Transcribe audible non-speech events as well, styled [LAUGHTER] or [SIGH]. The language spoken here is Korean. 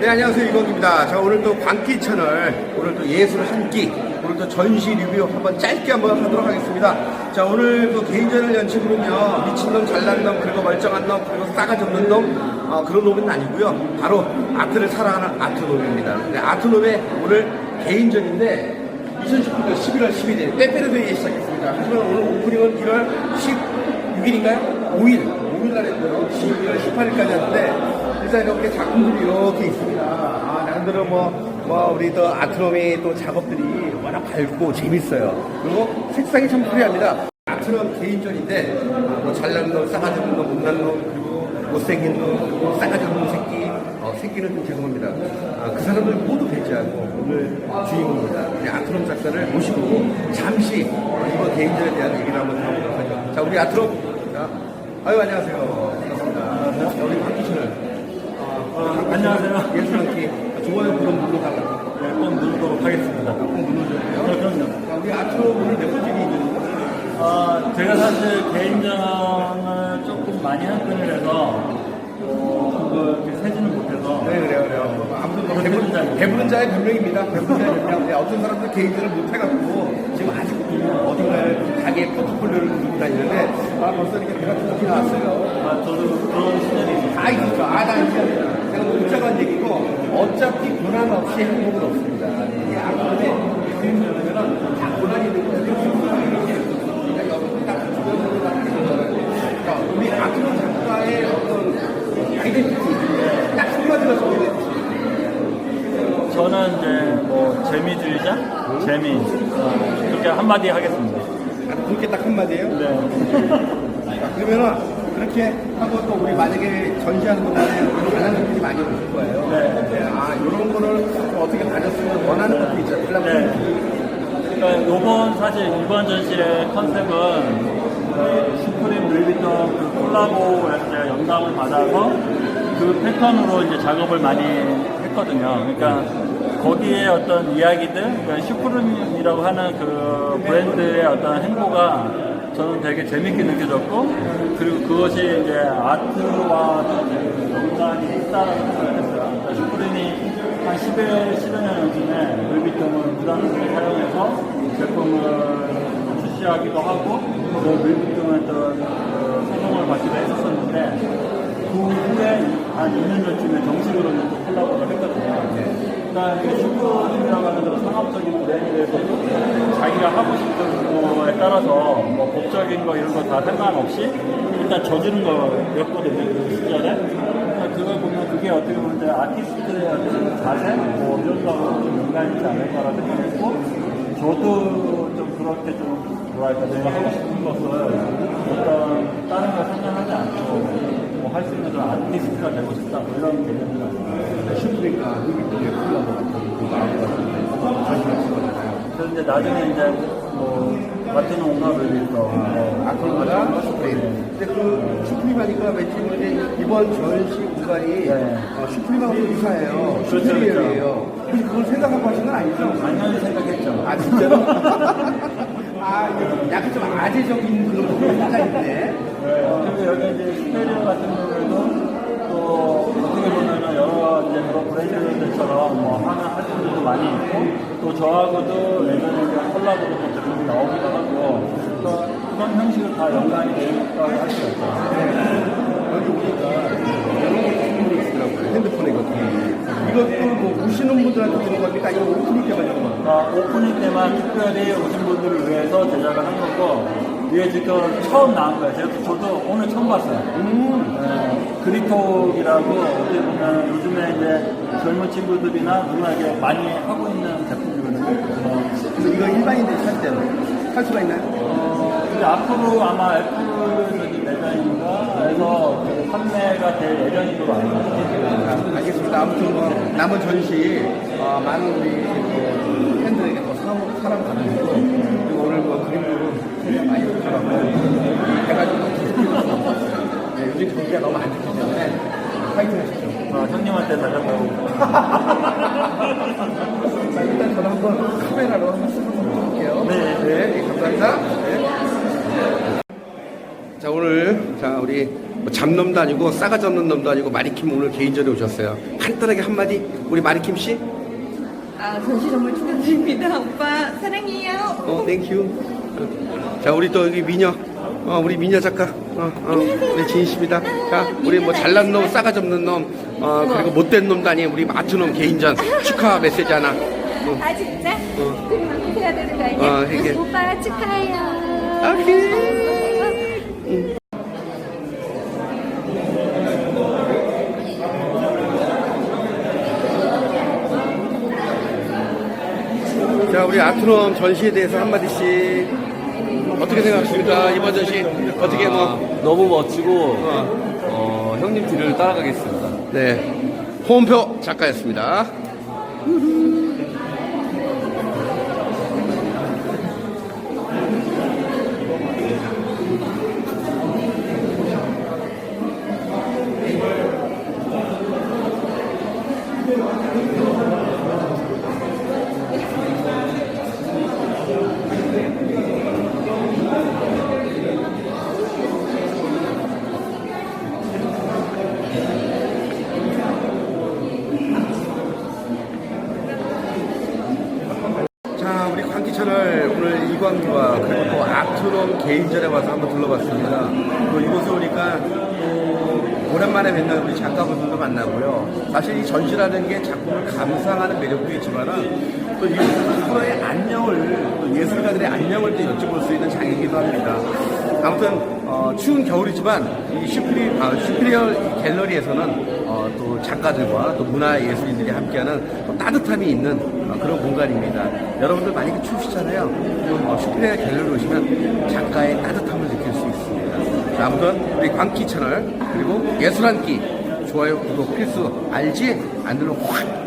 네, 안녕하세요. 이건입니다. 자, 오늘 또 광기 채널, 오늘 또 예술 한 끼, 오늘 또 전시 리뷰 한번 짧게 한번 하도록 하겠습니다. 자, 오늘 또 개인전을 연치부는요, 미친놈, 잘난 놈, 그리고 멀쩡한 놈, 그리고 싸가지 없는 놈, 어, 그런 놈은 아니고요. 바로 아트를 사랑하는 아트놈입니다. 네, 아트놈의 오늘 개인전인데, 2019년 11월 12일, 빼빼르데이에 시작했습니다. 하지만 오늘 오프닝은 1월 16일인가요? 5일, 5일 날 했고요. 12월 18일까지 하는데, 이렇게 작품들이 이렇게 있습니다. 아, 나름대로 뭐, 뭐, 우리 또 아트롬의 또 작업들이 워낙 밝고 재밌어요. 그리고 색상이 참 화려합니다. 아트롬 개인전인데, 아, 뭐 잘난 놈, 싸가지 없는 놈, 못난 놈, 그리고 못생긴 놈, 그리고 싸가지 없는 새끼, 어, 새끼는 좀 죄송합니다. 아, 그 사람들 모두 배제하고 오늘 주인공입니다. 아트롬 작가를 모시고 잠시 어, 이번 개인전에 대한 얘기를 한번 들어보도록 하죠. 자, 우리 아트롬. 자, 아유, 안녕하세요. 반갑습니다. 박기철을. 어, 안녕하세요. 예술 한끼 좋아요 그럼 눌러달라고 네, 꼭 누르도록 하겠습니다. 꼭 눌러줘요. 네, 그럼요. 자, 우리 아트로 오늘 몇 번째 개인전인가요? 아, 제가 사실 개인전을 조금 많이 한 편이라서 어, 이렇게 세지는 못해서 네, 그래요, 그래요. 뭐, 아무튼 뭐 배부른 배부른, 자입니다. 배부른 자의 변명입니다. 배부른 자의 변명. 네, 어떤 사람들 개인전을 못해갖고 지금 아직도 어딘가에 가게 포트폴리오를 들고 다니는데 아, 벌써 이렇게 배가 툭툭 나왔어요. 아, 저도 그런 시절이 있어요. 다 있죠. 아, 나 이제 제가 뭐 웃자간 얘기고 어차피 고난 없이 행복은 없습니다. 이 아무런데 그림자면은 다 고난이 있는 거예요. 그러니까 주변으로 그러니까 우리 작가의 어떤 아이덴티티 딱. 저는 이제 뭐 재미주의자? 재미. 어, 그렇게 한마디 하겠습니다. 아, 그렇게 딱 한마디예요? 네. 자, 그러면은 그렇게 하고 또 우리 만약에 전시하는 동안에 다른 분들이 많이 오실 거예요. 네. 아, 이런 거를 좀 어떻게 다녔으면 원하는 것도. 달라고 네. 그러니까 이번 사실 이번 전시의 컨셉은 그 슈프림 루이비통 그 콜라보에서 제가 영감을 받아서 그 패턴으로 이제 작업을 많이 했거든요. 그러니까 거기에 어떤 이야기들, 그러니까 슈프림이라고 하는 그 브랜드의 어떤 행보가 저는 되게 재밌게 느껴졌고 그리고 그것이 이제 아트와 좀 연관이 있다라는 생각을 했어요. 그러니까 슈프림이 한 10여, 10여 년 전에 루이비통을 무단으로 사용해서 제품을 출시하기도 하고 또 어떤 그 소송을 받기도 했었었는데 그 후에 한 2년 전쯤에 정식으로 이제 또 콜라보를 했거든요. 그러니까 이게 슈퍼짐이라고 하는 상업적인 브랜드에서도 자기가 하고 싶은 거에 따라서 뭐 법적인 거 이런 거 다 상관없이 일단 저지른 거였거든요. 그 시절에. 그러니까 그걸 보면 그게 어떻게 보면 이제 아티스트의 어떤 자세 뭐 이런 거하고 좀 연관이 있지 않을까라고 생각했고 저도 좀 그렇게 좀 뭐랄까 내가 하고 싶은 것을 어떤 다른 거 상관하지 않고 뭐 할 수 있는 그런 아티스트가 되고 싶다 뭐 이런 개념이 있어요. 슈프리카 루비통의 콜라보 같은 그 마음 같은 전시가 있었잖아요. 그래서 이제 나중에 이제 뭐 같은 위해서 뭐 아크로보다 슈프림. 근데 그 슈프림 하니까 왠지 모르게 이번 전시 공간이 네. 어, 슈프림하고 유사해요. 그렇죠, 슈프림이에요. 혹시 그걸 생각하고 하신 건 아니죠? 당연히 생각했죠. 아, 진짜로? [LAUGHS] 아, 약간 좀 아재적인 그런 부분이 살짝 있네. 근데 여기 이제 스테리오 같은 경우에도 또 어떻게 보면은 여러 이제 그런 브랜드들처럼 뭐 하는 분들도 많이 있고 또 저하고도 예전에 콜라보로 또 제품이 나오기도 하고 그러니까 그런 형식으로 다 연관이 되어 할수 있어요. 여기 오니까 여러 가지 선물이 있더라고요. 핸드폰에 이것도. 이것도 뭐 보시는 분들한테 주는 겁니까? 아니면 오프닝 때만 주는 겁니까? 그러니까 오프닝 때만 특별히 오신 분들을 위해서 제작을 한 거고 이게 지금 처음 나온 거예요. 제가 저도 오늘 처음 봤어요. 음. 네, 그리톡이라고 어떻게 보면 요즘에 이제 젊은 친구들이나 누구나게 많이 하고 있는 제품이거든요. 그래서 그래서 이거 일반인들이 살 때는 살 수가 있나요? 어, 이제 앞으로 아마 애플 매장인가 해서 그 판매가 될 예정인 걸로 알고 있어요. 알겠습니다. 아무튼 뭐 남은 전시 어, 많은 우리 그 팬들에게 더 사랑, 사랑 받으시고 그리고 오늘 뭐 그림도 굉장히 많이 좋더라고요. 해가지고 네, 요즘 경기가 너무 안 좋기 때문에 파이팅 하십시오. 어, 형님한테 달려가고 자, 일단 저는 한번 카메라로 한번 쓱 한번 볼게요. 네. 네, 감사합니다. 네. 자, 오늘, 자, 우리 뭐 잡놈도 아니고 싸가지 없는 놈도 아니고 마리킴 오늘 개인전에 오셨어요. 간단하게 한마디 우리 마리킴 씨. 아, 전시 정말 축하드립니다. 오빠, 사랑해요. 어, 땡큐. 자, 우리 또 여기 미녀. 어, 우리 미녀 작가. 어, 어, 우리 진희씨입니다. 자, 우리 뭐 잘난 놈, 싸가지 없는 놈, 어, 그리고 못된 놈도 아닌 우리 마트놈 개인전 축하 메시지 하나. 어, 아, 진짜? 어. 그럼 해야 되는 거 아니야? 어, 이게. 오빠 축하해요. 오케이. 자, 우리 아트롬 전시에 대해서 한마디씩 어떻게 생각하십니까? 이번 전시 어떻게 뭐, 너무 멋지고 어, 어, 형님 뒤를 따라가겠습니다. 네. 홍표 작가였습니다. 자, 채널 오늘 이광규와 그리고 또 아트롬 개인전에 와서 한번 둘러봤습니다. 또 이곳에 오니까 또 오랜만에 뵙는 우리 작가분들도 만나고요. 사실 이 전시라는 게 작품을 감상하는 매력도 있지만은 또 이곳에서 서로의 안녕을, 또 예술가들의 안녕을 또 여쭤볼 수 있는 장이기도 합니다. 아무튼 어, 추운 겨울이지만 이 슈프리, 아, 슈프리얼 갤러리에서는 어, 또 작가들과 또 문화 예술인들이 함께하는 또 따뜻함이 있는 어, 그런 공간입니다. 여러분들 많이 추우시잖아요. 어, 슈프리얼 갤러리 오시면 작가의 따뜻함을 느낄 수 있습니다. 자, 아무튼 우리 광기 채널 그리고 예술 한 끼 좋아요 구독 필수 알지? 안 누르면 확